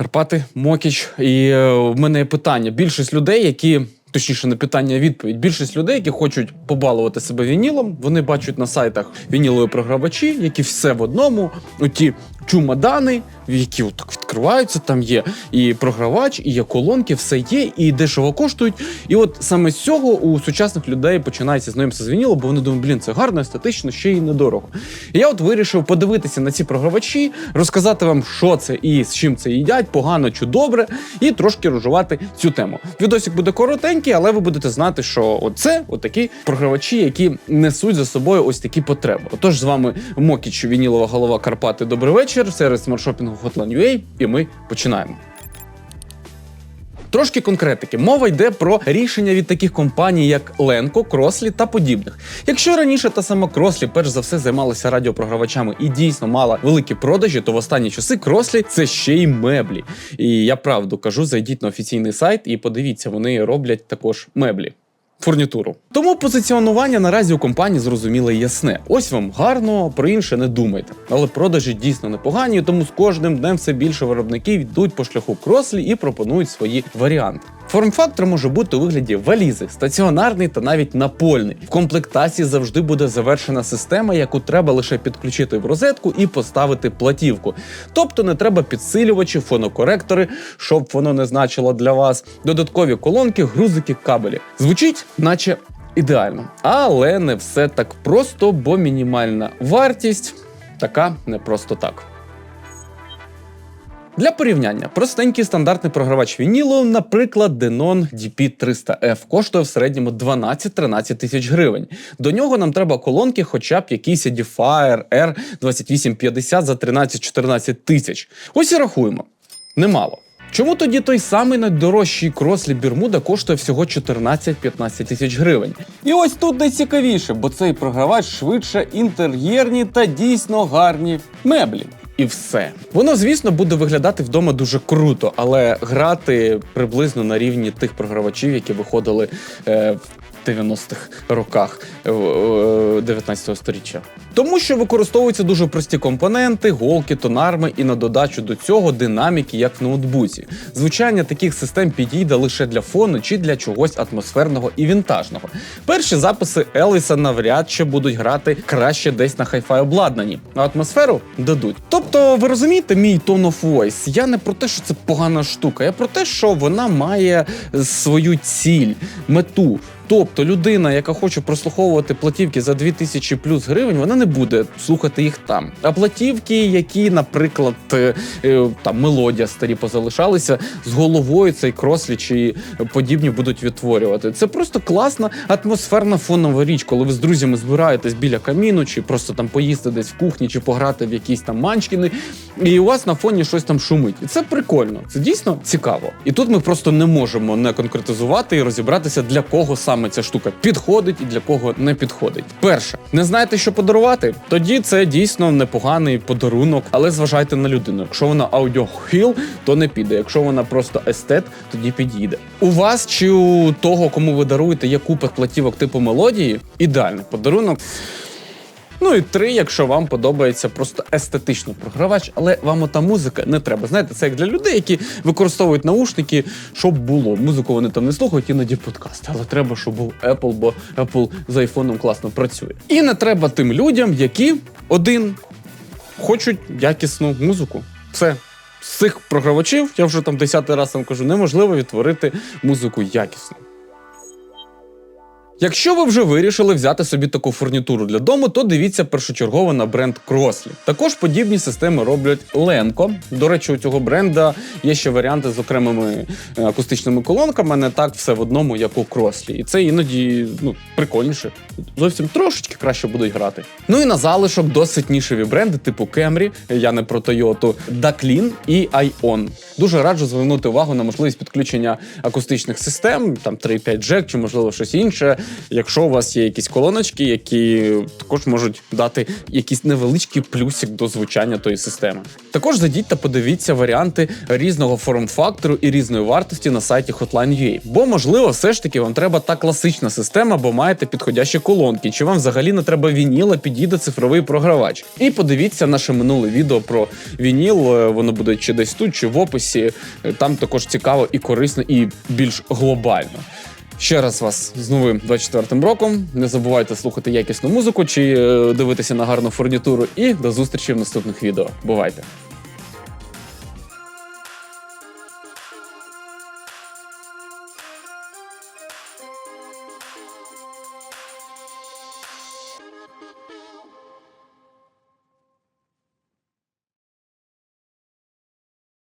Карпати, Мокіч. І е, в мене є питання. Більшість людей, які. Точніше, не питання, відповідь. Більшість людей, які хочуть побалувати себе вінілом, вони бачать на сайтах вінілові програвачі, які все в одному, оті чумадани, які отак відкриваються, там є і програвач, і є колонки, все є, і дешево коштують. І от саме з цього у сучасних людей починається знайомство з вінілом, бо вони думають, блін, це гарно, естетично, ще й недорого. І я от вирішив подивитися на ці програвачі, розказати вам, що це і з чим це їдять, погано чи добре, і трошки розжувати цю тему. Відосик буде коротенький, але ви будете знати, що оце отакі програвачі, які несуть за собою ось такі потреби. Отож, з вами Мокіч, Вінілова голова Карпати. Добрий вечір. Сервіс смартшопінгу Hotline.ua, і ми починаємо. Трошки конкретики. Мова йде про рішення від таких компаній, як Ленко, Крослі та подібних. Якщо раніше та сама Крослі перш за все займалася радіопрогравачами і дійсно мала великі продажі, то в останні часи Крослі це ще й меблі. І я правду кажу, зайдіть на офіційний сайт і подивіться, вони роблять також меблі. Фурнітуру. Тому позиціонування наразі у компанії зрозуміле і ясне. Ось вам гарно, про інше не думайте. Але продажі дійсно непогані, тому з кожним днем все більше виробників йдуть по шляху крослі і пропонують свої варіанти. Форм-фактор може бути у вигляді валізи, стаціонарний та навіть напольний. В комплектації завжди буде завершена система, яку треба лише підключити в розетку і поставити платівку. Тобто не треба підсилювачі, фонокоректори, щоб воно не значило для вас, додаткові колонки, грузики, кабелі. Звучить, наче. Ідеально, але не все так просто, бо мінімальна вартість така не просто так. Для порівняння, простенький стандартний програвач вінілу, наприклад, Denon DP300F, коштує в середньому 12-13 тисяч гривень. До нього нам треба колонки, хоча б якийсь Edifier R2850 за 13-14 тисяч. Ось і рахуємо. Немало. Чому тоді той самий найдорожчий крослі Бірмуда коштує всього 14-15 тисяч гривень? І ось тут найцікавіше, бо цей програвач швидше інтер'єрні та дійсно гарні меблі. І все. Воно, звісно, буде виглядати вдома дуже круто, але грати приблизно на рівні тих програвачів, які виходили е, 90-х роках е, е, 19 століття. Тому що використовуються дуже прості компоненти, голки, тонарми і на додачу до цього динаміки, як в ноутбуці. Звучання таких систем підійде лише для фону чи для чогось атмосферного і вінтажного. Перші записи Елвіса навряд чи будуть грати краще десь на хай-фай обладнанні, а атмосферу дадуть. Тобто, ви розумієте, мій tone of voice? Я не про те, що це погана штука, я про те, що вона має свою ціль, мету. Тобто людина, яка хоче прослуховувати платівки за 2000 плюс гривень, вона не буде слухати їх там. А платівки, які, наприклад, е, там мелодія старі позалишалися, з головою цей крослі чи подібні будуть відтворювати. Це просто класна атмосферна фонова річ, коли ви з друзями збираєтесь біля каміну, чи просто там поїсти десь в кухні, чи пограти в якісь там манчкіни, і у вас на фоні щось там шумить. І це прикольно, це дійсно цікаво. І тут ми просто не можемо не конкретизувати і розібратися, для кого саме ця штука підходить і для кого не підходить. Перше, не знаєте, що подарувати? Тоді це дійсно непоганий подарунок, але зважайте на людину. Якщо вона аудіохіл, то не піде. Якщо вона просто естет, тоді підійде. У вас чи у того, кому ви даруєте, є купа платівок типу мелодії, ідеальний подарунок. Ну і три, якщо вам подобається просто естетично програвач, але вам ота музика не треба. Знаєте, це як для людей, які використовують наушники, щоб було. Музику вони там не слухають, іноді подкасти. Але треба, щоб був Apple, бо Apple з айфоном класно працює. І не треба тим людям, які один хочуть якісну музику. Все. З цих програвачів, я вже там десятий раз вам кажу, неможливо відтворити музику якісно. Якщо ви вже вирішили взяти собі таку фурнітуру для дому, то дивіться першочергово на бренд Crossley. Також подібні системи роблять Lenko. До речі, у цього бренда є ще варіанти з окремими е, акустичними колонками, не так все в одному, як у Crossley. І це іноді ну, прикольніше. Зовсім трошечки краще будуть грати. Ну і на залишок досить нішеві бренди, типу Camry, я не про Toyota, Daklin і Ion. Дуже раджу звернути увагу на можливість підключення акустичних систем, там 3.5 джек чи можливо щось інше якщо у вас є якісь колоночки, які також можуть дати якийсь невеличкий плюсик до звучання тої системи. Також зайдіть та подивіться варіанти різного форм-фактору і різної вартості на сайті Hotline.ua. Бо, можливо, все ж таки вам треба та класична система, бо маєте підходящі колонки, чи вам взагалі не треба вініла, підійде цифровий програвач. І подивіться наше минуле відео про вініл. е, Воно буде чи десь тут, чи в описі. Е, Там також цікаво і корисно, і більш глобально. Ще раз вас з новим 24-м роком. Не забувайте слухати якісну музику чи е, дивитися на гарну фурнітуру. І до зустрічі в наступних відео. Бувайте!